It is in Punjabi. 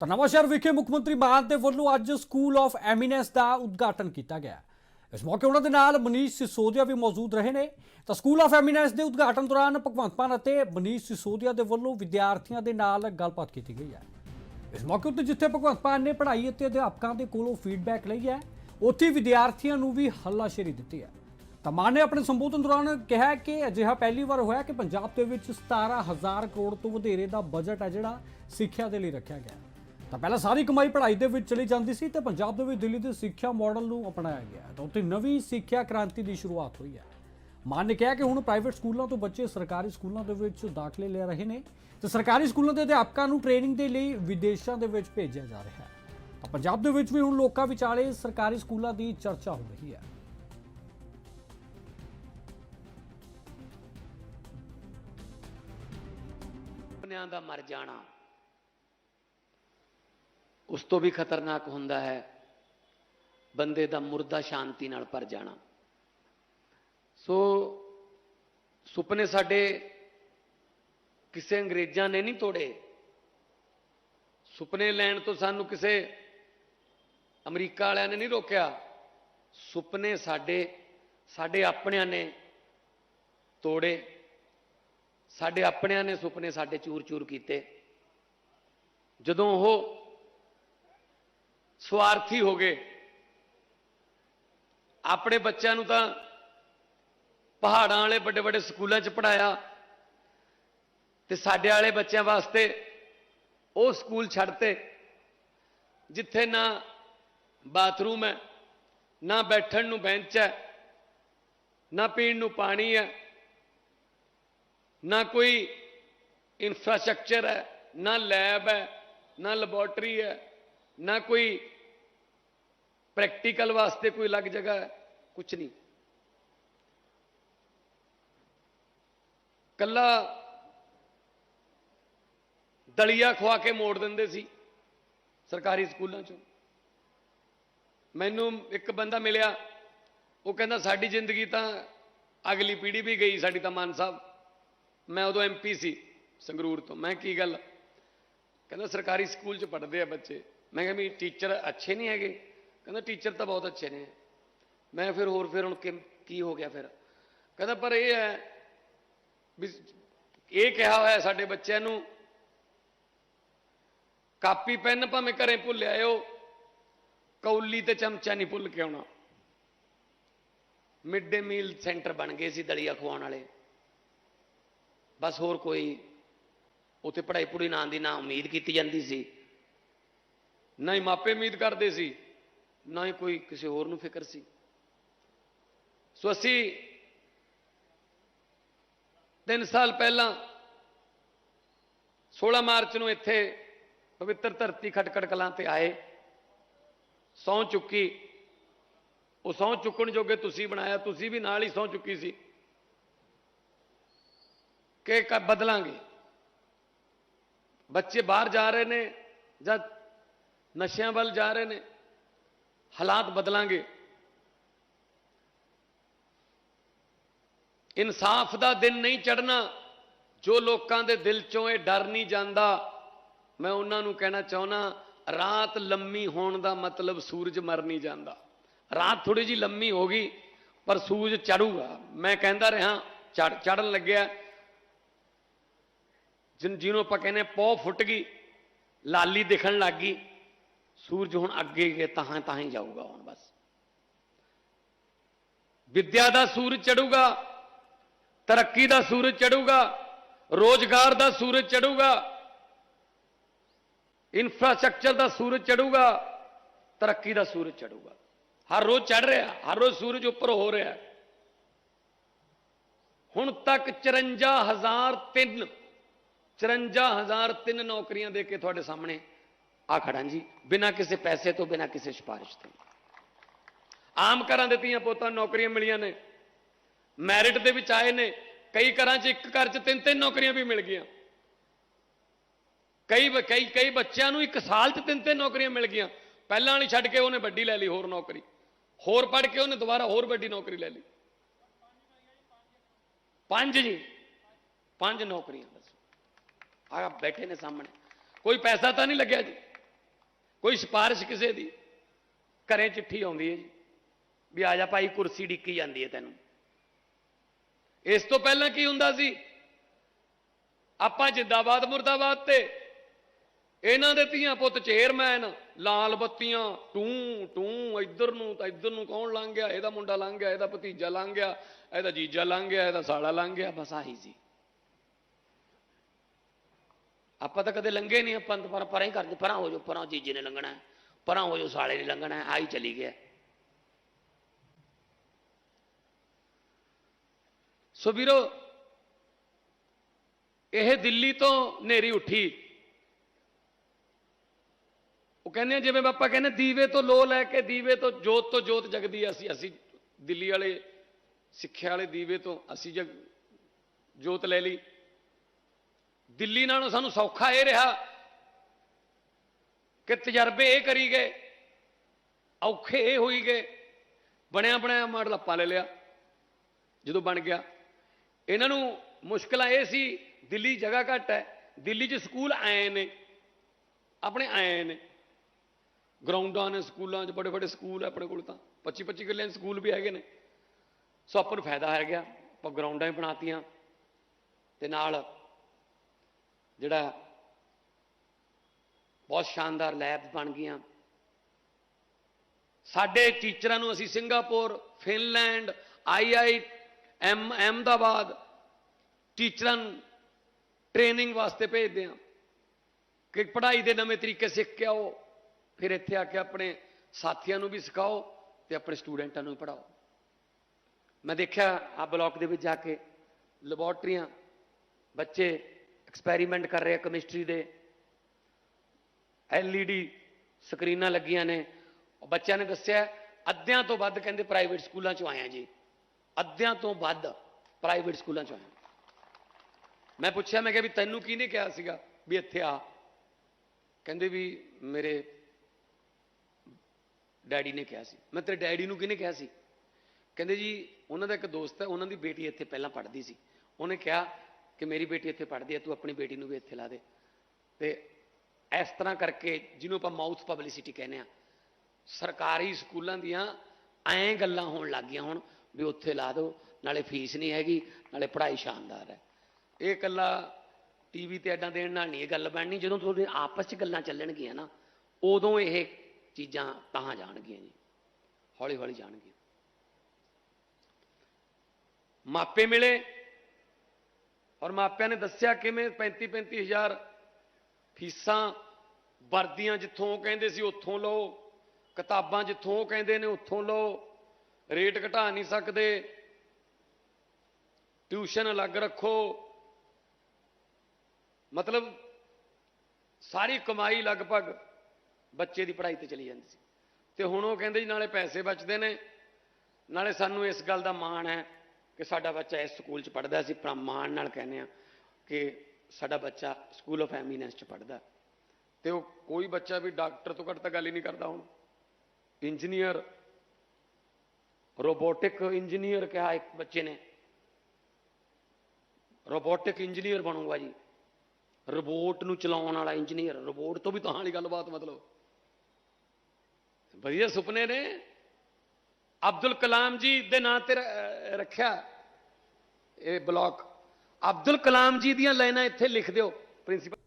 ਤਾਂ ਨਵਾਂਸ਼ਹਿਰ ਵਿਖੇ ਮੁੱਖ ਮੰਤਰੀ ਮਾਨ ਦੇ ਵੱਲੋਂ ਅੱਜ ਸਕੂਲ ਆਫ ਐਮੀਨੈਂਸ ਦਾ ਉਦਘਾਟਨ ਕੀਤਾ ਗਿਆ ਇਸ ਮੌਕੇ ਉਹਨਾਂ ਦੇ ਨਾਲ ਮਨੀਸ਼ ਸਿਸੋਦੀਆ ਵੀ ਮੌਜੂਦ ਰਹੇ ਨੇ। ਤਾਂ ਸਕੂਲ ਆਫ ਐਮੀਨੈਂਸ ਦੇ ਉਦਘਾਟਨ ਦੌਰਾਨ ਭਗਵੰਤ ਮਾਨ ਅਤੇ ਮਨੀਸ਼ ਸਿਸੋਦੀਆ ਦੇ ਵੱਲੋਂ ਵਿਦਿਆਰਥੀਆਂ ਦੇ ਨਾਲ ਗੱਲਬਾਤ ਕੀਤੀ ਗਈ ਹੈ। ਇਸ ਮੌਕੇ ਉੱਤੇ ਜਿੱਥੇ ਭਗਵੰਤ ਮਾਨ ਨੇ ਪੜ੍ਹਾਈ ਅਤੇ ਅਧਿਆਪਕਾਂ ਦੇ ਕੋਲੋਂ ਫੀਡਬੈਕ ਲਈ ਹੈ, ਉੱਥੇ ਵਿਦਿਆਰਥੀਆਂ ਨੂੰ ਵੀ ਹੱਲਾਸ਼ੇਰੀ ਦਿੱਤੀ ਹੈ। ਤਾਂ ਮਾਨ ਨੇ ਆਪਣੇ ਸੰਬੋਧਨ ਦੌਰਾਨ ਕਿਹਾ ਕਿ ਅਜਿਹਾ ਪਹਿਲੀ ਵਾਰ ਹੋਇਆ ਕਿ ਪੰਜਾਬ ਦੇ ਵਿੱਚ 17000 ਕਰੋੜ ਤੋਂ ਵਧੇਰੇ ਦਾ ਬਜਟ ਹੈ ਜਿਹੜਾ ਸਿੱਖਿਆ ਦੇ ਲਈ ਰੱਖਿਆ ਗਿਆ ਤਾਂ ਪਹਿਲਾਂ ਸਾਰੀ ਕਮਾਈ ਪੜ੍ਹਾਈ ਦੇ ਵਿੱਚ ਚਲੀ ਜਾਂਦੀ ਸੀ ਤੇ ਪੰਜਾਬ ਦੇ ਵਿੱਚ ਦਿੱਲੀ ਦੇ ਸਿੱਖਿਆ ਮਾਡਲ ਨੂੰ ਅਪਣਾਇਆ ਗਿਆ ਤਾਂ ਉੱਥੇ ਨਵੀਂ ਸਿੱਖਿਆ ਕ੍ਰਾਂਤੀ ਦੀ ਸ਼ੁਰੂਆਤ ਹੋਈ ਹੈ। ਮਾਨ ਨੇ ਕਿਹਾ ਕਿ ਹੁਣ ਪ੍ਰਾਈਵੇਟ ਸਕੂਲਾਂ ਤੋਂ ਬੱਚੇ ਸਰਕਾਰੀ ਸਕੂਲਾਂ ਦੇ ਵਿੱਚ ਦਾਖਲੇ ਲੈ ਰਹੇ ਨੇ ਤੇ ਸਰਕਾਰੀ ਸਕੂਲਾਂ ਦੇ ਅਧਿਆਪਕਾਂ ਨੂੰ ਟ੍ਰੇਨਿੰਗ ਦੇ ਲਈ ਵਿਦੇਸ਼ਾਂ ਦੇ ਵਿੱਚ ਭੇਜਿਆ ਜਾ ਰਿਹਾ ਹੈ। ਤਾਂ ਪੰਜਾਬ ਦੇ ਵਿੱਚ ਵੀ ਹੁਣ ਲੋਕਾਂ ਵਿਚਾਲੇ ਸਰਕਾਰੀ ਸਕੂਲਾਂ ਦੀ ਚਰਚਾ ਹੋ ਰਹੀ ਹੈ। ਸੁਪਨਿਆਂ ਦਾ ਮਰ ਜਾਣਾ। ਉਸ ਤੋਂ ਵੀ ਖਤਰਨਾਕ ਹੁੰਦਾ ਹੈ ਬੰਦੇ ਦਾ ਮੁਰਦਾ ਸ਼ਾਂਤੀ ਨਾਲ ਭਰ ਜਾਣਾ। ਸੋ ਸੁਪਨੇ ਸਾਡੇ ਕਿਸੇ ਅੰਗਰੇਜ਼ਾਂ ਨੇ ਨਹੀਂ ਤੋੜੇ। ਸੁਪਨੇ ਲੈਣ ਤੋਂ ਸਾਨੂੰ ਕਿਸੇ ਅਮਰੀਕਾ ਵਾਲਿਆਂ ਨੇ ਨਹੀਂ ਰੋਕਿਆ। ਸੁਪਨੇ ਸਾਡੇ ਸਾਡੇ ਆਪਣਿਆਂ ਨੇ ਤੋੜੇ। ਸਾਡੇ ਆਪਣਿਆਂ ਨੇ ਸੁਪਨੇ ਸਾਡੇ ਚੂਰ-ਚੂਰ ਕੀਤੇ। ਜਦੋਂ ਉਹ ਸਵਾਰਥੀ ਹੋ ਗਏ। ਆਪਣੇ ਬੱਚਿਆਂ ਨੂੰ ਤਾਂ ਪਹਾੜਾਂ ਵਾਲੇ ਵੱਡੇ ਵੱਡੇ ਸਕੂਲਾਂ 'ਚ ਪੜਾਇਆ ਤੇ ਸਾਡੇ ਵਾਲੇ ਬੱਚਿਆਂ ਵਾਸਤੇ ਉਹ ਸਕੂਲ ਛੱਡਤੇ, ਜਿੱਥੇ ਨਾ ਬਾਥਰੂਮ ਹੈ, ਨਾ ਬੈਠਣ ਨੂੰ ਬੈਂਚ ਹੈ, ਨਾ ਪੀਣ ਨੂੰ ਪਾਣੀ ਹੈ, ਨਾ ਕੋਈ ਇਨਫਰਾਸਟ੍ਰਕਚਰ ਹੈ, ਨਾ ਲੈਬ ਹੈ, ਨਾ ਲੈਬੋਰਟਰੀ ਹੈ ਨਾ ਕੋਈ ਪ੍ਰੈਕਟੀਕਲ ਵਾਸਤੇ ਕੋਈ ਅਲੱਗ ਜਗ੍ਹਾ ਹੈ ਕੁਝ ਨਹੀਂ। ਕੱਲਾ ਦਲੀਆ ਖਵਾ ਕੇ ਮੋੜ ਦਿੰਦੇ ਸੀ ਸਰਕਾਰੀ ਸਕੂਲਾਂ ਚੋਂ। ਮੈਨੂੰ ਇੱਕ ਬੰਦਾ ਮਿਲਿਆ, ਉਹ ਕਹਿੰਦਾ, ਸਾਡੀ ਜ਼ਿੰਦਗੀ ਤਾਂ ਅਗਲੀ ਪੀੜ੍ਹੀ ਵੀ ਗਈ, ਸਾਡੀ ਤਾਂ ਮਾਨ ਸਾਹਿਬ। ਮੈਂ ਉਦੋਂ ਐਮਪੀ ਸੀ ਸੰਗਰੂਰ ਤੋਂ। ਮੈਂ ਕੀ ਗੱਲ ਕਹਿੰਦਾ, ਸਰਕਾਰੀ ਸਕੂਲ 'ਚ ਪੜ੍ਹਦੇ ਆ ਬੱਚੇ। ਮੈਂ ਕਿਹਾ ਵੀ ਟੀਚਰ ਅੱਛੇ ਨਹੀਂ ਹੈਗੇ। ਕਹਿੰਦਾ ਟੀਚਰ ਤਾਂ ਬਹੁਤ ਅੱਛੇ ਨੇ। ਮੈਂ ਫਿਰ ਹੋਰ ਫਿਰ ਹੁਣ ਕਿ- ਕੀ ਹੋ ਗਿਆ ਫਿਰ? ਕਹਿੰਦਾ, ਪਰ ਇਹ ਹੈ ਵੀ ਇਹ ਕਿਹਾ ਹੋਇਆ ਸਾਡੇ ਬੱਚਿਆਂ ਨੂੰ, ਕਾਪੀ, ਪੈਨ ਭਾਵੇਂ ਘਰੇ ਭੁੱਲ ਆਇਓ, ਕੌਲੀ ਤੇ ਚਮਚਾ ਨਹੀਂ ਭੁੱਲ ਕੇ ਆਉਣਾ। ਮਿਡ ਡੇ ਮੀਲ ਸੈਂਟਰ ਬਣ ਗਏ ਸੀ ਦਲੀਆ ਖਵਾਉਣ ਵਾਲੇ। ਬਸ ਹੋਰ ਕੋਈ, ਉੱਥੇ ਪੜ੍ਹਾਈ ਪੂਰੀ ਨਾਂ ਦੀ ਨਾ ਉਮੀਦ ਕੀਤੀ ਜਾਂਦੀ ਸੀ। ਨਾ ਹੀ ਮਾਪੇ ਉਮੀਦ ਕਰਦੇ ਸੀ, ਨਾ ਹੀ ਕੋਈ ਕਿਸੇ ਹੋਰ ਨੂੰ ਫਿਕਰ ਸੀ। ਸੋ ਅਸੀਂ 3 ਸਾਲ ਪਹਿਲਾਂ 16 ਮਾਰਚ ਨੂੰ ਇੱਥੇ ਪਵਿੱਤਰ ਧਰਤੀ ਖਟਕੜ ਕਲਾਂ ਤੇ ਆਏ। ਸੌ ਚੁੱਕੀ। ਉਹ ਸਹੁੰ ਚੁੱਕਣ ਜੋਗੇ ਤੁਸੀਂ ਬਣਾਇਆ, ਤੁਸੀਂ ਵੀ ਨਾਲ ਹੀ ਸਹੁੰ ਚੁੱਕੀ ਸੀ। ਕਿ ਬਦਲਾਂਗੇ। ਬੱਚੇ ਬਾਹਰ ਜਾ ਰਹੇ ਨੇ ਜਾਂ ਨਸ਼ਿਆਂ ਵੱਲ ਜਾ ਰਹੇ ਨੇ, ਹਾਲਾਤ ਬਦਲਾਂਗੇ। ਇਨਸਾਫ ਦਾ ਦਿਨ ਨਹੀਂ ਚੜਨਾ ਜੋ ਲੋਕਾਂ ਦੇ ਦਿਲ ਚੋਂ ਇਹ ਡਰ ਨਹੀਂ ਜਾਂਦਾ, ਮੈਂ ਉਹਨਾਂ ਨੂੰ ਕਹਿਣਾ ਚਾਹੁੰਦਾ, ਰਾਤ ਲੰਮੀ ਹੋਣ ਦਾ ਮਤਲਬ ਸੂਰਜ ਮਰ ਨਹੀਂ ਜਾਂਦਾ। ਰਾਤ ਥੋੜੀ ਜੀ ਲੰਮੀ ਹੋ ਗਈ, ਪਰ ਸੂਰਜ ਚੜੂਗਾ ਮੈਂ ਕਹਿੰਦਾ ਰਿਹਾ ਚੜ ਚੜਨ ਲੱਗਿਆ। ਜਿਨ, ਜਿਹਨੂੰ ਆਪਾਂ ਕਹਿੰਦੇ ਪੌ ਫੁੱਟ ਗਈ, ਲਾਲੀ ਦਿਖਣ ਲੱਗ ਗਈ। ਸੂਰਜ ਹੁਣ ਅੱਗੇ ਗਏ ਤਾਂ ਤਾਂ ਹੀ ਜਾਊਗਾ ਹੁਣ ਬਸ। ਵਿਦਿਆ ਦਾ ਸੂਰਜ ਚੜੂਗਾ, ਤਰੱਕੀ ਦਾ ਸੂਰਜ ਚੜੂਗਾ, ਰੋਜ਼ਗਾਰ ਦਾ ਸੂਰਜ ਚੜੂਗਾ ਇਨਫਰਾਸਟ੍ਰਕਚਰ ਦਾ ਸੂਰਜ ਚੜੂਗਾ, ਤਰੱਕੀ ਦਾ ਸੂਰਜ ਚੜੂਗਾ। ਹਰ ਰੋਜ਼ ਚੜ ਰਿਹਾ, ਹਰ ਰੋਜ਼ ਸੂਰਜ ਉੱਪਰ ਹੋ ਰਿਹਾ। ਹੁਣ ਤੱਕ 54003 54003 ਨੌਕਰੀਆਂ ਦੇ ਕੇ ਤੁਹਾਡੇ ਸਾਹਮਣੇ ਆ ਖੜਾਂ ਜੀ ਬਿਨਾਂ ਕਿਸੇ ਪੈਸੇ ਤੋਂ, ਬਿਨਾਂ ਕਿਸੇ ਸਿਫਾਰਿਸ਼ ਤੋਂ। ਆਮ ਘਰਾਂ ਦੇ ਧੀਆਂ ਪੁੱਤਾਂ ਨੌਕਰੀਆਂ ਮਿਲੀਆਂ ਨੇ। ਮੈਰਿਟ ਦੇ ਵਿੱਚ ਆਏ ਨੇ। ਕਈ ਘਰਾਂ 'ਚ, ਇੱਕ ਘਰ 'ਚ ਤਿੰਨ ਤਿੰਨ ਨੌਕਰੀਆਂ ਵੀ ਮਿਲ ਗਈਆਂ। ਕਈ ਕਈ ਕਈ ਬੱਚਿਆਂ ਨੂੰ ਇੱਕ ਸਾਲ 'ਚ ਤਿੰਨ ਤਿੰਨ ਨੌਕਰੀਆਂ ਮਿਲ ਗਈਆਂ। ਪਹਿਲਾਂ ਵਾਲੀ ਛੱਡ ਕੇ ਉਹਨੇ ਵੱਡੀ ਲੈ ਲਈ ਹੋਰ ਨੌਕਰੀ। ਹੋਰ ਪੜ੍ਹ ਕੇ ਉਹਨੇ ਦੁਬਾਰਾ ਹੋਰ ਵੱਡੀ ਨੌਕਰੀ ਲੈ ਲਈ। ਪੰਜ ਜੀ। ਪੰਜ ਨੌਕਰੀਆਂ ਬਸ। ਆ ਬੈਠੇ ਨੇ ਸਾਹਮਣੇ। ਕੋਈ ਪੈਸਾ ਤਾਂ ਨਹੀਂ ਲੱਗਿਆ ਜੀ। ਕੋਈ ਸਿਫਾਰਿਸ਼ ਕਿਸੇ ਦੀ? ਘਰੇ ਚਿੱਠੀ ਆਉਂਦੀ ਹੈ ਜੀ। ਵੀ ਆ ਜਾ ਭਾਈ, ਕੁਰਸੀ ਡਿੱਕੀ ਜਾਂਦੀ ਹੈ ਤੈਨੂੰ। ਇਸ ਤੋਂ ਪਹਿਲਾਂ ਕੀ ਹੁੰਦਾ ਸੀ? ਆਪਾਂ ਜਿੰਦਾਬਾਦ, ਮੁਰਦਾਬਾਦ ਤੇ। ਇਹਨਾਂ ਦੇ ਧੀਆਂ ਪੁੱਤ ਚੇਅਰਮੈਨ, ਲਾਲ ਬੱਤੀਆਂ, ਟੂੰ, ਟੂ, ਇੱਧਰ ਨੂੰ ਤਾਂ ਇੱਧਰ ਨੂੰ ਕੌਣ ਲੰਘ ਗਿਆ? ਇਹਦਾ ਮੁੰਡਾ ਲੰਘ ਗਿਆ, ਇਹਦਾ ਭਤੀਜਾ ਲੰਘ ਗਿਆ, ਇਹਦਾ ਜੀਜਾ ਲੰਘ ਗਿਆ, ਇਹਦਾ ਸਾਲਾ ਲੰਘ ਗਿਆ, ਬਸ ਆਹੀ ਸੀ। ਆਪਾਂ ਤਾਂ ਕਦੇ ਲੰਘੇ ਨਹੀਂ ਆਪਾਂ ਤਾਂ ਪਰਾਂ ਹੀ ਕਰਦੇ ਪਰਾਂ ਹੋ ਜਾਓ ਪਰਾਂ ਜੀਜੇ ਨੇ ਲੰਘਣਾ ਹੈ, ਪਰਾਂ ਹੋ ਜਾਓ ਸਾਲੇ ਨੇ ਲੰਘਣਾ ਹੈ, ਆਹੀ ਚਲੀ ਗਿਆ ਸੋ ਵੀਰੋ ਇਹ ਦਿੱਲੀ ਤੋਂ ਨੇਰੀ ਉੱਠੀ। ਉਹ ਕਹਿੰਦੇ ਜਿਵੇਂ ਆਪਾਂ ਕਹਿੰਦੇ ਦੀਵੇ ਤੋਂ ਲੋ ਲੈ ਕੇ ਦੀਵੇ ਤੋਂ ਜੋਤ ਤੋਂ ਜੋਤ ਜਗਦੀ ਆ ਅਸੀਂ ਅਸੀਂ ਦਿੱਲੀ ਵਾਲੇ ਸਿੱਖਿਆ ਵਾਲੇ ਦੀਵੇ ਤੋਂ ਅਸੀਂ ਜਗ ਜੋਤ ਲੈ ਲਈ। ਦਿੱਲੀ ਨਾਲੋਂ ਸਾਨੂੰ ਸੌਖਾ ਇਹ ਰਿਹਾ ਕਿ ਤਜਰਬੇ ਇਹ ਕਰੀ ਗਏ, ਔਖੇ ਇਹ ਹੋਈ ਗਏ, ਬਣਿਆ ਬਣਾਇਆ ਮਾਡਲ ਆਪਾਂ ਲੈ ਲਿਆ, ਜਦੋਂ ਬਣ ਗਿਆ। ਇਹਨਾਂ ਨੂੰ ਮੁਸ਼ਕਲਾਂ ਇਹ ਸੀ, ਦਿੱਲੀ ਜਗ੍ਹਾ ਘੱਟ ਹੈ, ਦਿੱਲੀ 'ਚ ਸਕੂਲ ਆਏ ਨੇ, ਆਪਣੇ ਆਏ ਨੇ। ਗਰਾਊਂਡਾਂ ਨੇ ਸਕੂਲਾਂ 'ਚ ਬੜੇ ਬੜੇ ਸਕੂਲ ਆਪਣੇ ਕੋਲ ਤਾਂ 25 25 ਕਿੱਲੇ ਸਕੂਲ ਵੀ ਹੈਗੇ ਨੇ। ਸੋ ਆਪਾਂ ਨੂੰ ਫਾਇਦਾ ਹੈ ਗਿਆ, ਆਪਾਂ ਗਰਾਊਂਡਾਂ ਹੀ ਬਣਾਤੀਆਂ, ਤੇ ਨਾਲ ਜਿਹੜਾ ਬਹੁਤ ਸ਼ਾਨਦਾਰ ਲੈਬਸ ਬਣ ਗਈਆਂ। ਸਾਡੇ ਟੀਚਰਾਂ ਨੂੰ ਅਸੀਂ Singapore, Finland I I M, Ahmedabad ਟੀਚਰਾਂ ਨੂੰ ਟ੍ਰੇਨਿੰਗ ਵਾਸਤੇ ਭੇਜਦੇ ਹਾਂ ਕਿ ਪੜ੍ਹਾਈ ਦੇ ਨਵੇਂ ਤਰੀਕੇ ਸਿੱਖ ਕੇ ਆਓ, ਫਿਰ ਇੱਥੇ ਆ ਕੇ ਆਪਣੇ ਸਾਥੀਆਂ ਨੂੰ ਵੀ ਸਿਖਾਓ ਤੇ ਆਪਣੇ ਸਟੂਡੈਂਟਾਂ ਨੂੰ ਵੀ ਪੜ੍ਹਾਓ। ਮੈਂ ਦੇਖਿਆ ਆ ਬਲਾਕ ਦੇ ਵਿੱਚ ਜਾ ਕੇ ਲੈਬੋਰਟਰੀਆਂ ਬੱਚੇ ਐਕਸਪੈਰੀਮੈਂਟ ਕਰ ਰਹੇ ਆ ਕੈਮਿਸਟਰੀ ਦੇ। ਐਲਈਡੀ ਸਕਰੀਨਾਂ ਲੱਗੀਆਂ ਨੇ। ਬੱਚਿਆਂ ਨੇ ਦੱਸਿਆ, ਅੱਧਿਆਂ ਤੋਂ ਵੱਧ ਕਹਿੰਦੇ ਪ੍ਰਾਈਵੇਟ ਸਕੂਲਾਂ ਚੋਂ ਆਇਆ ਜੀ। ਅੱਧਿਆਂ ਤੋਂ ਵੱਧ ਪ੍ਰਾਈਵੇਟ ਸਕੂਲਾਂ ਚੋਂ ਆਇਆ। ਮੈਂ ਪੁੱਛਿਆ, ਮੈਂ ਕਿਹਾ ਵੀ ਤੈਨੂੰ ਕਿਹਨੇ ਕਿਹਾ ਸੀਗਾ? ਵੀ ਇੱਥੇ ਆ। ਕਹਿੰਦੇ ਵੀ ਮੇਰੇ ਡੈਡੀ ਨੇ ਕਿਹਾ ਸੀ। ਮੈਂ ਤੇਰੇ ਡੈਡੀ ਨੂੰ ਕਿਹਨੇ ਕਿਹਾ ਸੀ? ਕਹਿੰਦੇ ਜੀ, ਉਹਨਾਂ ਦਾ ਇੱਕ ਦੋਸਤ ਹੈ, ਉਹਨਾਂ ਦੀ ਬੇਟੀ ਇੱਥੇ ਪਹਿਲਾਂ ਪੜ੍ਹਦੀ ਸੀ। ਉਹਨੇ ਕਿਹਾ ਕਿ ਮੇਰੀ ਬੇਟੀ ਇੱਥੇ ਪੜ੍ਹਦੀ ਹੈ, ਤੂੰ ਆਪਣੀ ਬੇਟੀ ਨੂੰ ਵੀ ਇੱਥੇ ਲਾ ਦੇ। ਤੇ ਇਸ ਤਰ੍ਹਾਂ ਕਰਕੇ ਜਿਹਨੂੰ ਆਪਾਂ ਮਾਊਥ ਪਬਲਿਸਿਟੀ ਕਹਿੰਦੇ ਆ ਸਰਕਾਰੀ ਸਕੂਲਾਂ ਦੀਆਂ ਐਂ ਗੱਲਾਂ ਹੋਣ ਲੱਗ ਗਈਆਂ ਹੁਣ ਵੀ ਉੱਥੇ ਲਾ ਦਿਓ, ਨਾਲੇ ਫੀਸ ਨਹੀਂ ਹੈਗੀ, ਨਾਲੇ ਪੜ੍ਹਾਈ ਸ਼ਾਨਦਾਰ ਹੈ। ਇਹ ਇਕੱਲਾ ਟੀਵੀ ਤੇ ਐਡਾਂ ਦੇਣ ਨਾਲ ਨਹੀਂ ਇਹ ਗੱਲ ਬਣਨੀ, ਜਦੋਂ ਤੁਹਾਡੇ ਆਪਸ 'ਚ ਗੱਲਾਂ ਚੱਲਣਗੀਆਂ ਨਾ, ਉਦੋਂ ਇਹ ਚੀਜ਼ਾਂ ਤਾਂ ਜਾਣਗੀਆਂ ਜੀ ਹੌਲੀ ਹੌਲੀ ਜਾਣਗੀਆਂ। ਮਾਪੇ ਮਿਲੇ ਔਰ ਮਾਪਿਆਂ ਨੇ ਦੱਸਿਆ ਕਿਵੇਂ 35 35000 ਫੀਸਾਂ ਵਰਦੀਆਂ ਜਿੱਥੋਂ ਉਹ ਕਹਿੰਦੇ ਸੀ ਉੱਥੋਂ ਲਓ, ਕਿਤਾਬਾਂ ਜਿੱਥੋਂ ਉਹ ਕਹਿੰਦੇ ਨੇ ਉੱਥੋਂ ਲਓ, ਰੇਟ ਘਟਾ ਨਹੀਂ ਸਕਦੇ, ਟਿਊਸ਼ਨ ਅਲੱਗ ਰੱਖੋ। ਮਤਲਬ ਸਾਰੀ ਕਮਾਈ ਲਗਭਗ ਬੱਚੇ ਦੀ ਪੜ੍ਹਾਈ ਤੇ ਚਲੀ ਜਾਂਦੀ ਸੀ। ਤੇ ਹੁਣ ਉਹ ਕਹਿੰਦੇ ਜੀ ਨਾਲੇ ਪੈਸੇ ਬਚਦੇ ਨੇ, ਨਾਲੇ ਸਾਨੂੰ ਇਸ ਗੱਲ ਦਾ ਮਾਣ ਹੈ। ਕਿ ਸਾਡਾ ਬੱਚਾ ਇਸ ਸਕੂਲ 'ਚ ਪੜ੍ਹਦਾ ਸੀ ਆਪਣਾ ਮਾਣ ਨਾਲ ਕਹਿੰਦੇ ਆ ਕਿ ਸਾਡਾ ਬੱਚਾ ਸਕੂਲ ਆਫ ਐਮੀਨੈਂਸ 'ਚ ਪੜ੍ਹਦਾ। ਤੇ ਉਹ ਕੋਈ ਬੱਚਾ ਵੀ ਡਾਕਟਰ ਤੋਂ ਘੱਟ ਤਾਂ ਗੱਲ ਹੀ ਨਹੀਂ ਕਰਦਾ ਹੁਣ। ਇੰਜੀਨੀਅਰ, ਰੋਬੋਟਿਕ ਇੰਜੀਨੀਅਰ ਕਿਹਾ ਇੱਕ ਬੱਚੇ ਨੇ। ਰੋਬੋਟਿਕ ਇੰਜੀਨੀਅਰ ਬਣੂਗਾ ਜੀ। ਰੋਬੋਟ ਨੂੰ ਚਲਾਉਣ ਵਾਲਾ ਇੰਜੀਨੀਅਰ। ਰੋਬੋਟ ਤੋਂ ਵੀ ਤਾਂ ਵਾਲੀ ਗੱਲਬਾਤ ਮਤਲਬ। ਵਧੀਆ ਸੁਪਨੇ ਨੇ। ਅਬਦੁਲ ਕਲਾਮ ਜੀ ਦੇ ਨਾਂ ਤੇ ਰੱਖਿਆ ਇਹ ਬਲਾਕ। ਅਬਦੁਲ ਕਲਾਮ ਜੀ ਦੀਆਂ ਲਾਈਨਾਂ ਇੱਥੇ ਲਿਖ ਦਿਓ, ਪ੍ਰਿੰਸੀਪਲ।